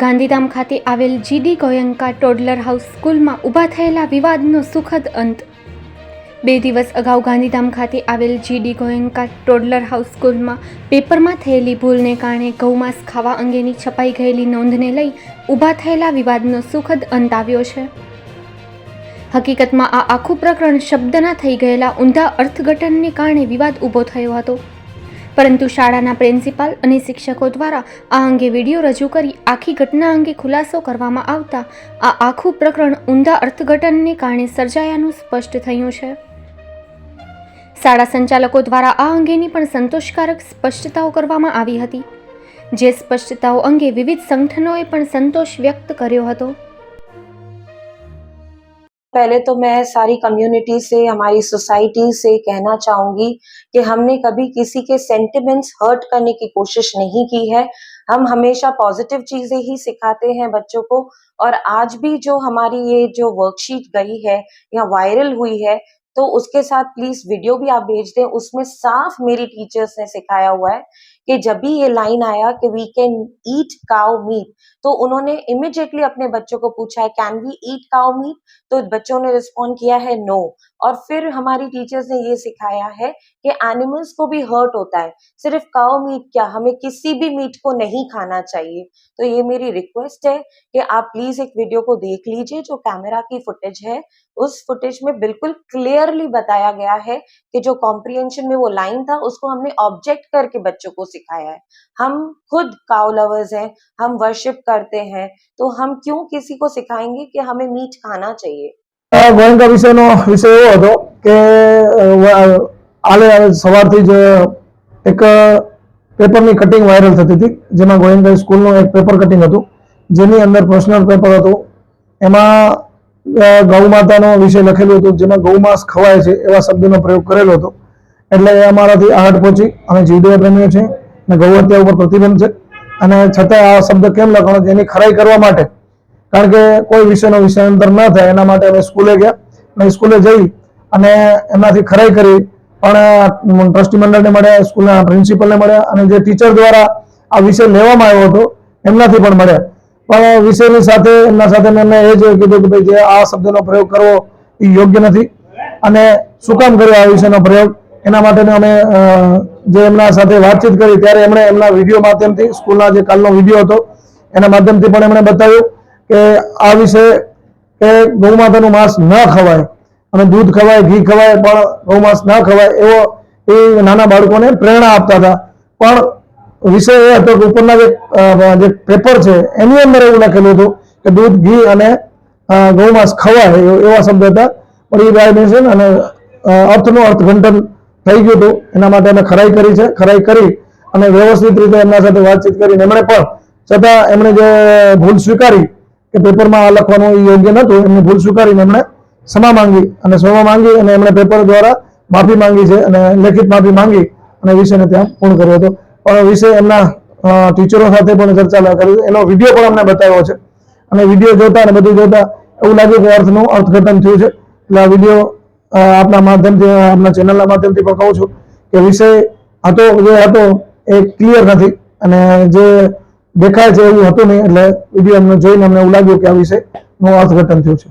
ગાંધીધામ ખાતે આવેલ GD Goenka ટોડલર house સ્કૂલમાં ઊભા થયેલા વિવાદનો સુખદ અંત. બે દિવસ અગાઉ ગાંધીધામ ખાતે આવેલ જીડી ગોયંકા ટોડલર હાઉસ સ્કૂલમાં પેપરમાં થયેલી ભૂલને કારણે ગૌમાંસ ખાવા અંગેની છપાઈ ગયેલી નોંધને લઈ ઊભા થયેલા વિવાદનો સુખદ અંત આવ્યો છે. હકીકતમાં આ આખું પ્રકરણ શબ્દના થઈ ગયેલા ઊંધા અર્થઘટનને કારણે વિવાદ ઊભો થયો હતો. પરંતુ શાળાના પ્રિન્સિપાલ અને શિક્ષકો દ્વારા આ અંગે વીડિયો રજૂ કરી આખી ઘટના અંગે ખુલાસો કરવામાં આવતા આ આખું પ્રકરણ ઊંધા અર્થઘટનને કારણે સર્જાયાનું સ્પષ્ટ થયું છે. શાળા સંચાલકો દ્વારા આ અંગેની પણ સંતોષકારક સ્પષ્ટતાઓ કરવામાં આવી હતી. જે સ્પષ્ટતાઓ અંગે વિવિધ સંગઠનોએ પણ સંતોષ વ્યક્ત કર્યો હતો. पहले तो मैं सारी कम्युनिटी से, हमारी सोसाइटी से कहना चाहूँगी कि हमने कभी किसी के सेंटिमेंट्स हर्ट करने की कोशिश नहीं की है। हम हमेशा पॉजिटिव चीज़ें ही सिखाते हैं बच्चों को और आज भी जो हमारी ये जो वर्कशीट गई है या वायरल हुई है तो उसके साथ प्लीज़ वीडियो भी आप भेज दें। उसमें साफ़ मेरी टीचर्स ने सिखाया हुआ है कि जब भी ये लाइन आया कि we can eat cow meat तो उन्होंने इमिजिएटली अपने बच्चों को पूछा है can we eat cow meat तो बच्चों ने रिस्पॉन्ड किया है नो और फिर हमारी टीचर्स ने ये सिखाया है कि एनिमल्स को भी हर्ट होता है। सिर्फ़ काउ मीट क्या? हमें किसी भी मीट को नहीं खाना चाहिए। तो ये मेरी रिक्वेस्ट है कि आप प्लीज़ एक वीडियो को देख लीजिए, जो कैमरा की फुटेज है। उस फुटेज में बिल्कुल क्लियरली बताया गया है कि जो कॉम्प्रिहेंशन में वो लाइन था, उसको हमने ऑब्जेक्ट करके बच्चों को सिखाया है। हम खुद काउ लवर्स हैं, हम वर्शिप करते हैं तो हम क्यों किसी को सिखाएंगे कि हमें मीट खाना चाहिए આ ગોયંકા વિષયનો વિષય એવો હતો કે અ, વ- હાલે સવારથી જ એક પેપરની કટિંગ વાયરલ થતી હતી જેમાં ગોયંકા સ્કૂલનું એક પેપર કટિંગ હતું જેની અંદર પર્સનલ પેપર હતું એમાં અ, ગૌ માતાનો વિષય લખેલું હતું જેમાં ગૌમાંસ ખવાય છે એવા શબ્દનો પ્રયોગ કરેલો હતો એટલે એ અમારાથી આહટ પહોંચી અમે જીવડે પ્રેમીઓ છીએ અને ગૌ હત્યા ઉપર પ્રતિબંધ છે અને છતાં આ શબ્દ કેમ લખવાનો એની ખરાઈ કરવા માટે. કારણ કે કોઈ વિષયનો વિષયાંતર ન થાય, એના માટે અમે સ્કૂલે ગયા અને સ્કૂલે જઈ અને એમનાથી ખરાઈ કરી. પણ ટ્રસ્ટી મંડળને મળ્યા, સ્કૂલના પ્રિન્સિપલને મળ્યા અને જે ટીચર દ્વારા આ વિષય લેવામાં આવ્યો હતો, એમનાથી પણ મળ્યા. પણ વિષયની સાથે, એમના સાથે મેં એ જ કીધું કે ભાઈ, જે આ શબ્દનો પ્રયોગ કરવો એ યોગ્ય નથી. અને શું કામ કર્યો આ વિષયનો પ્રયોગ? એના માટે અમે જે એમના સાથે વાતચીત કરી, ત્યારે એમણે એમના વીડિયો માધ્યમથી, સ્કૂલના જે કાલનો વીડિયો હતો, એના માધ્યમથી પણ એમણે બતાવ્યું કે આ વિશે કે ગૌ માતાનું માંસ ન ખવાય અને દૂધ ખવાય, ઘી ખવાય, પણ ગૌ માંસ ન ખવાય એવો એ નાના બાળકોને પ્રેરણા આપતા હતા. પણ વિષય એ હતો કે ઉપરના જે પેપર છે, એની અંદર એવું લખેલું હતું કે દૂધ, ઘી અને ગૌમાંસ ખવાય એવ- શબ્દ હતા. પણ એ વાયોલેશન અને અર્થનું અર્થઘંટન થઈ ગયું હતું. એના માટે અમે ખરાઈ કરી છે. ખરાઈ કરી અને વ્યવસ્થિત રીતે એમના સાથે વાતચીત કરીને એમણે પણ છતાં એમણે જે ભૂલ સ્વીકારી કે પેપરમાં આ લખવાનું યોગ્ય નહોતું, એમની ભૂલ સ્વીકારીને એમણે ક્ષમા માંગી અને ક્ષમા માંગી અને એમણે પેપર દ્વારા માફી માંગી છે અને લેખિત માફી માંગી અને વિષયને ત્યાં પૂર્ણ કર્યો હતો. પણ વિષય એમના ટીચરો સાથે પણ ચર્ચા કરી. એનો વીડિયો પણ અમને બતાવ્યો છે. અને વીડિયો જોતા અને બધું જોતા એવું લાગ્યું કે અર્થનું અર્થઘટન થયું છે. એટલે આ વીડિયો આપના માધ્યમથી આપના ચેનલના માધ્યમથી પણ કહું છું કે વિષય હતો, જે હતો એ ક્લિયર નથી. અને જે દેખાય છે એવું હતું નહીં, એટલે વીડિયો અમને જોઈને અમને એવું લાગ્યું કે આ વિષયનું અર્થઘટન થયું છે.